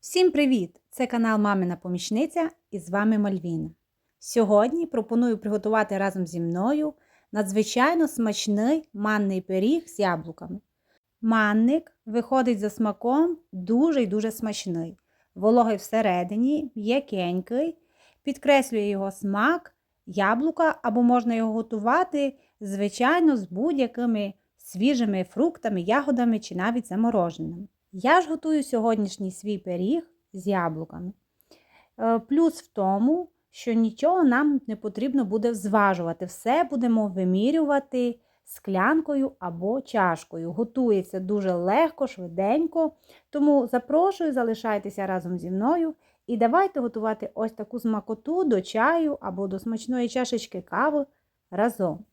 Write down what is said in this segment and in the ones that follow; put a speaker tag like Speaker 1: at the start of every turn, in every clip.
Speaker 1: Всім привіт! Це канал Мамина Помічниця і з вами Мальвіна. Сьогодні пропоную приготувати разом зі мною надзвичайно смачний манний пиріг з яблуками. Манник виходить за смаком дуже й дуже смачний. Вологий всередині, м'якенький, підкреслює його смак, яблука або можна його готувати, звичайно, з будь-якими свіжими фруктами, ягодами чи навіть замороженими. Я ж готую сьогоднішній свій пиріг з яблуками. Е, Плюс в тому, що нічого нам не потрібно буде зважувати. Все будемо вимірювати склянкою або чашкою. Готується дуже легко, швиденько. Тому запрошую, залишайтеся разом зі мною і давайте готувати ось таку смакоту до чаю або до смачної чашечки кави разом.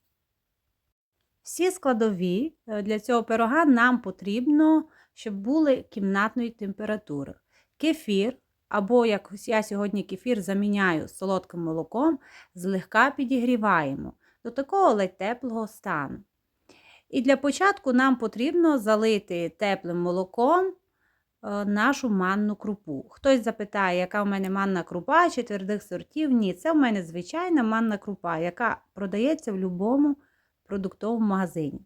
Speaker 1: Всі складові е, для цього пирога нам потрібно, щоб були кімнатної температури. Кефір, або як я сьогодні кефір заміняю солодким молоком, злегка підігріваємо до такого ледь теплого стану. І для початку нам потрібно залити теплим молоком е, нашу манну крупу. Хтось запитає, яка в мене манна крупа чи твердих сортів. Ні, це в мене звичайна манна крупа, яка продається в будь-якому продуктовому магазині.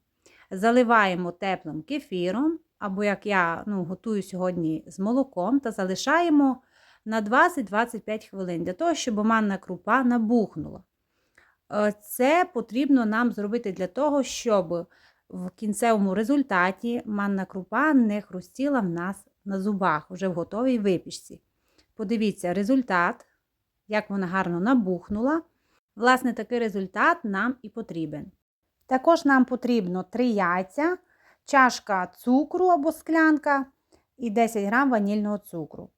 Speaker 1: Заливаємо теплим кефіром, або як я ну, готую сьогодні з молоком, та залишаємо на 20-25 хвилин для того, щоб манна крупа набухнула. Е, Це потрібно нам зробити для того, щоб в кінцевому результаті манна крупа не хрустіла в нас на зубах вже в готовій випічці. Подивіться результат, як вона гарно набухнула. Власне, такий результат нам і потрібен. Також нам потрібно 3 яйця, чашка цукру або склянка і 10 грам ванільного цукру.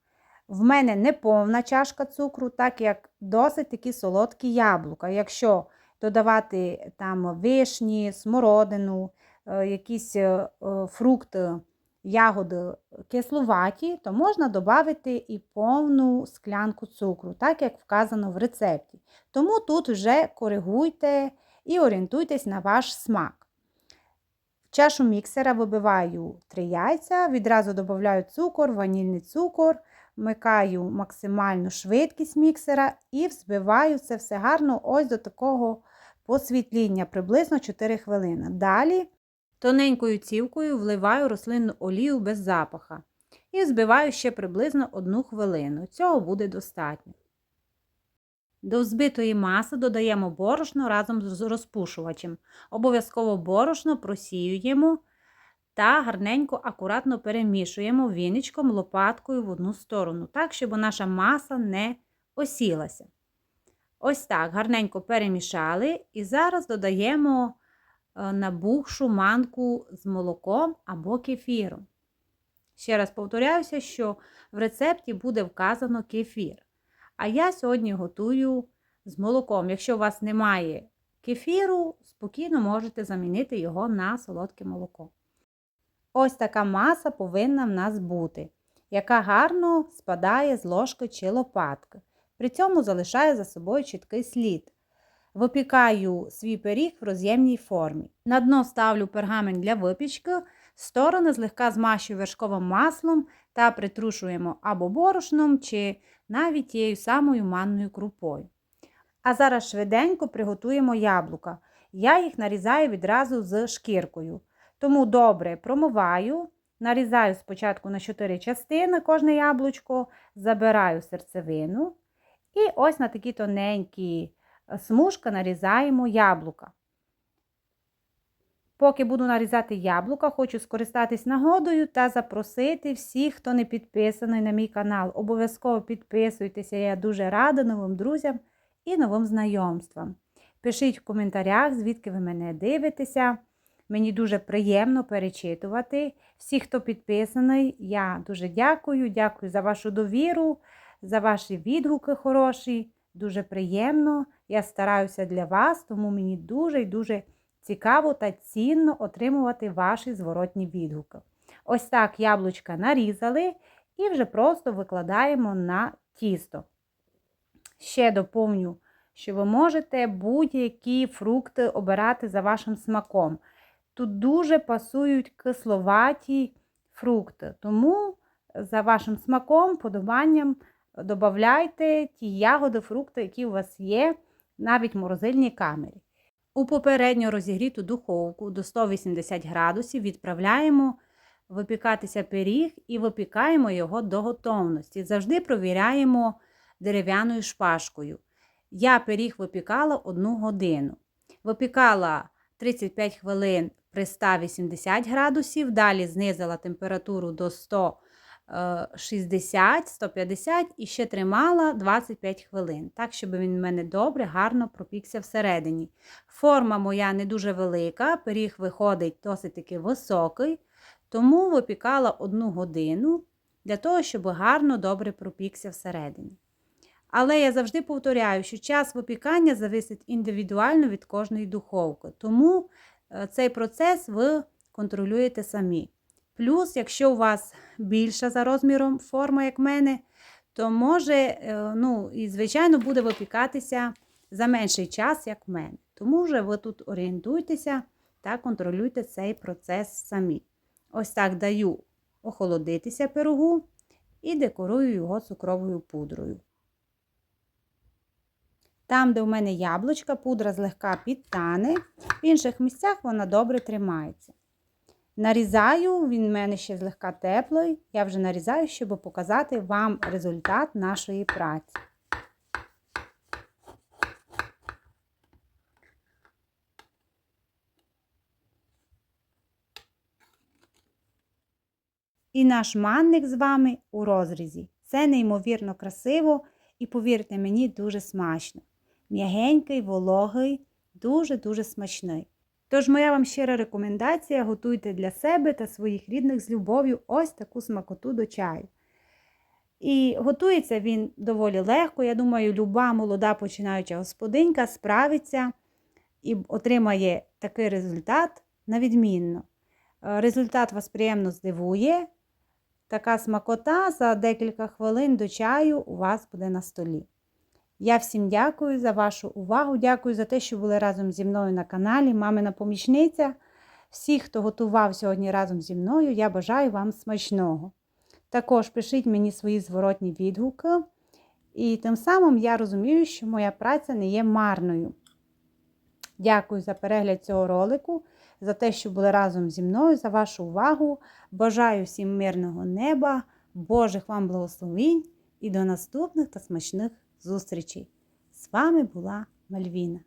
Speaker 1: В мене не повна чашка цукру, так як досить такі солодкі яблука. Якщо додавати там вишні, смородину, е, якісь е, фрукти, ягоди кислуваті, то можна додати і повну склянку цукру, так як вказано в рецепті. Тому тут вже коригуйте і орієнтуйтесь на ваш смак. Чашу міксера вибиваю 3 яйця, відразу додаю цукор, ванільний цукор, вмикаю максимальну швидкість міксера і взбиваю це все гарно ось до такого посвітління, приблизно 4 хвилини. Далі тоненькою цівкою вливаю рослинну олію без запаха і взбиваю ще приблизно 1 хвилину. Цього буде достатньо. До взбитої маси додаємо борошно разом з розпушувачем. Обов'язково борошно просіюємо та гарненько, акуратно перемішуємо віничком лопаткою в одну сторону, так, щоб наша маса не осілася. Ось так, гарненько перемішали і зараз додаємо набухшу манку з молоком або кефіром. Ще раз повторяюся, що в рецепті буде вказано кефір. А я сьогодні готую з молоком. Якщо у вас немає кефіру, спокійно можете замінити його на солодке молоко. Ось така маса повинна в нас бути, яка гарно спадає з ложки чи лопатки. При цьому залишає за собою чіткий слід. Випікаю свій пиріг в роз'ємній формі. На дно ставлю пергамент для випічки, сторони злегка змащую вершковим маслом та притрушуємо або борошном, чи навіть тією самою манною крупою. А зараз швиденько приготуємо яблука. Я їх нарізаю відразу з шкіркою. Тому добре промиваю, нарізаю спочатку на 4 частини кожне яблучко, забираю серцевину. І ось на такі тоненькі смужки нарізаємо яблука. Поки буду нарізати яблука, хочу скористатись нагодою та запросити всіх, хто не підписаний на мій канал. Обов'язково підписуйтеся, я дуже рада новим друзям і новим знайомствам. Пишіть в коментарях, звідки ви мене дивитеся. Мені дуже приємно перечитувати. Всі, хто підписаний, я дуже дякую. Дякую за вашу довіру, за ваші відгуки хороші. Дуже приємно. Я стараюся для вас, тому мені дуже і дуже цікаво та цінно отримувати ваші зворотні відгуки. Ось так яблучка нарізали і вже просто викладаємо на тісто. Ще доповню, що ви можете будь-які фрукти обирати за вашим смаком. Тут дуже пасують кисловаті фрукти, тому за вашим смаком, подобанням додавайте ті ягоди, фрукти, які у вас є, навіть в морозильній камері. У попередньо розігріту духовку до 180 градусів відправляємо випікатися пиріг і випікаємо його до готовності. Завжди провіряємо дерев'яною шпажкою. Я пиріг випікала 1 годину. Випікала 35 хвилин при 180 градусів, далі знизила температуру до 160, 150 і ще тримала 25 хвилин, так, щоб він в мене добре, гарно пропікся всередині. Форма моя не дуже велика, пиріг виходить досить таки високий, тому випікала 1 годину для того, щоб гарно добре пропікся всередині. Але я завжди повторяю, що час випікання зависить індивідуально від кожної духовки. Тому е, цей процес ви контролюєте самі. Плюс, якщо у вас більша за розміром форма, як в мене, то може, е, ну, і, звичайно, буде випікатися за менший час, як в мене. Тому вже ви тут орієнтуйтеся та контролюйте цей процес самі. Ось так даю охолодитися пирогу і декорую його цукровою пудрою. Там, де у мене яблучка, пудра злегка підтане, в інших місцях вона добре тримається. Нарізаю, він в мене ще злегка теплий. Я вже нарізаю, щоб показати вам результат нашої праці. І наш манник з вами у розрізі. Це неймовірно красиво і, повірте мені, дуже смачно. М'ягенький, вологий, дуже-дуже смачний. Тож, моя вам щира рекомендація: готуйте для себе та своїх рідних з любов'ю ось таку смакоту до чаю. І готується він доволі легко. Я думаю, люба молода починаюча господинька справиться і отримає такий результат на відмінно. Е, Результат вас приємно здивує. Така смакота за декілька хвилин до чаю у вас буде на столі. Я всім дякую за вашу увагу. Дякую за те, що були разом зі мною на каналі Мамина помічниця. Всіх, хто готував сьогодні разом зі мною, я бажаю вам смачного. Також пишіть мені свої зворотні відгуки, і тим самим я розумію, що моя праця не є марною. Дякую за перегляд цього ролику, за те, що були разом зі мною, за вашу увагу. Бажаю всім мирного неба, Божих вам благословінь і до наступних та смачних зустрічей. З вами була Мальвіна.